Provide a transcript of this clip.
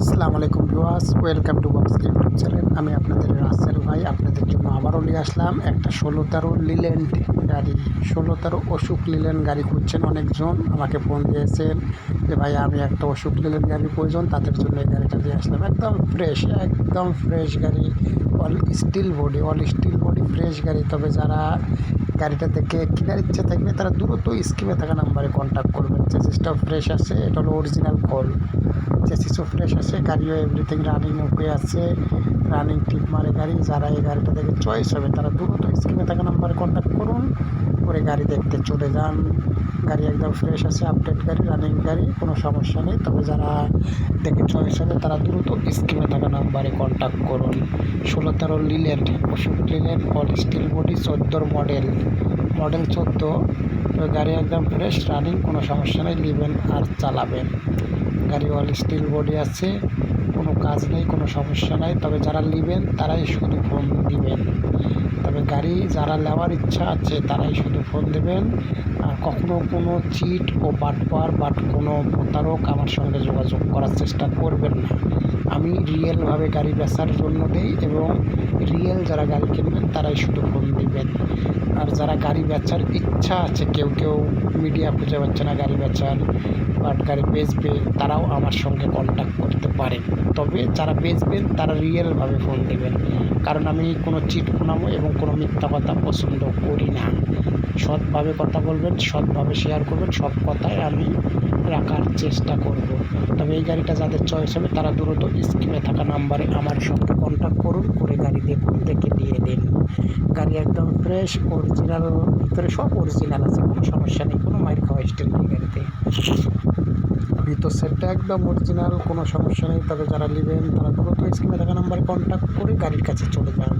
আসসালামু আলাইকুম viewers, welcome to box YouTube channel. আমি আপনাদের রাসেল ভাই, আপনাদের জন্য আবারও নিয়ে আসলাম একটা ষোলো তেরো লিল্যান্ড গাড়ি। ষোলো তেরো অশোক লিল্যান্ড গাড়ি খুঁজছেন অনেকজন, আমাকে ফোন দিয়েছেন যে, ভাই, আমি একটা অশোক লিল্যান্ড গাড়ি প্রয়োজন, তাদের জন্য এই গাড়িটা দিয়ে আসলাম। একদম ফ্রেশ একদম ফ্রেশ গাড়ি all steel body all steel body fresh গাড়ি। তবে যারা গাড়িটা দেখে কেনার ইচ্ছে থাকবে, তারা দ্রুত স্কিমে থাকা নাম্বারে কন্ট্যাক্ট করবেন। চেসিসটাও ফ্রেশ আছে, এটা হলো অরিজিনাল কল চেসিসও ফ্রেশ আছে গাড়িও এভরিথিং রানিং ওকে আছে। রানিং টিপ মারে গাড়ি, যারা এই গাড়িটা দেখে চয়েস হবে, তারা দ্রুত স্কিমে থাকা নাম্বারে কন্ট্যাক্ট করুন, করে গাড়ি দেখতে চলে যান। গাড়ি একদম ফ্রেশ আছে আপডেট গাড়ি রানিং গাড়ি, কোনো সমস্যা নেই। তবে যারা দেখে চয়েস হবে, তারা দ্রুত স্কিমে থাকা নাম্বারে কন্ট্যাক্ট করুন। ষোলো তেরো Leyland Ashok Leyland all steel body চোদ্দোর মডেল মডেল চোদ্দ। গাড়ি একদম ফ্রেশ রানিং কোনো সমস্যা নেই, নেবেন আর চালাবেন। গাড়ি অল স্টিল বডি আছে, কোনো কাজ নেই, কোনো সমস্যা নাই। তবে যারা নেবেন, তারাই শুধু ফোন দিবেন। তবে গাড়ি যারা নেওয়ার ইচ্ছা আছে, তারাই শুধু ফোন দেবেন। আর কখনো কোনো চিট ও বাটপার বাট কোনো প্রতারক আমার সঙ্গে যোগাযোগ করার চেষ্টা করবেন না। আমি রিয়েলভাবে গাড়ি বেচার জন্য দেই এবং রিয়েল যারা গাড়ি কিনবেন তারাই শুধু ফোন দিবেন। আর যারা গাড়ি বেচার ইচ্ছা আছে, কেউ কেউ মিডিয়া খুঁজে পাচ্ছে না গাড়ি বেচার বাট গাড়ি বেচবে, তারাও আমার সঙ্গে কন্ট্যাক্ট করতে পারে। তবে যারা বেচবেন, তারা রিয়েলভাবে ফোন দেবেন। কারণ আমি কোনো চিট ফোনামো এবং কোনো মিথ্যা কথা পছন্দ করি না। সৎভাবে কথা বলবেন, সৎভাবে শেয়ার করবেন, সব কথাই আমি রাখার চেষ্টা করব। তবে এই গাড়িটা যাদের চয়েস হবে, তারা দ্রুত স্ক্রিনে থাকা নাম্বারে আমার সঙ্গে কন্ট্যাক্ট করুন, করে গাড়ি দেখুন, দেখে দিয়ে দিন। গাড়ি একদম ফ্রেশ অরিজিনাল ভিতরে সব অরিজিনাল আছে, কোনো সমস্যা নেই, কোনো মাইর খাওয়া স্টিল নেই গাড়িতে। ভিতর সেটটা একদম অরিজিনাল কোনো সমস্যা নেই, তবে যারা নেবেন তারা দ্রুত স্ক্রিনে থাকা নাম্বারে কন্ট্যাক্ট করে গাড়ির কাছে চলে যান।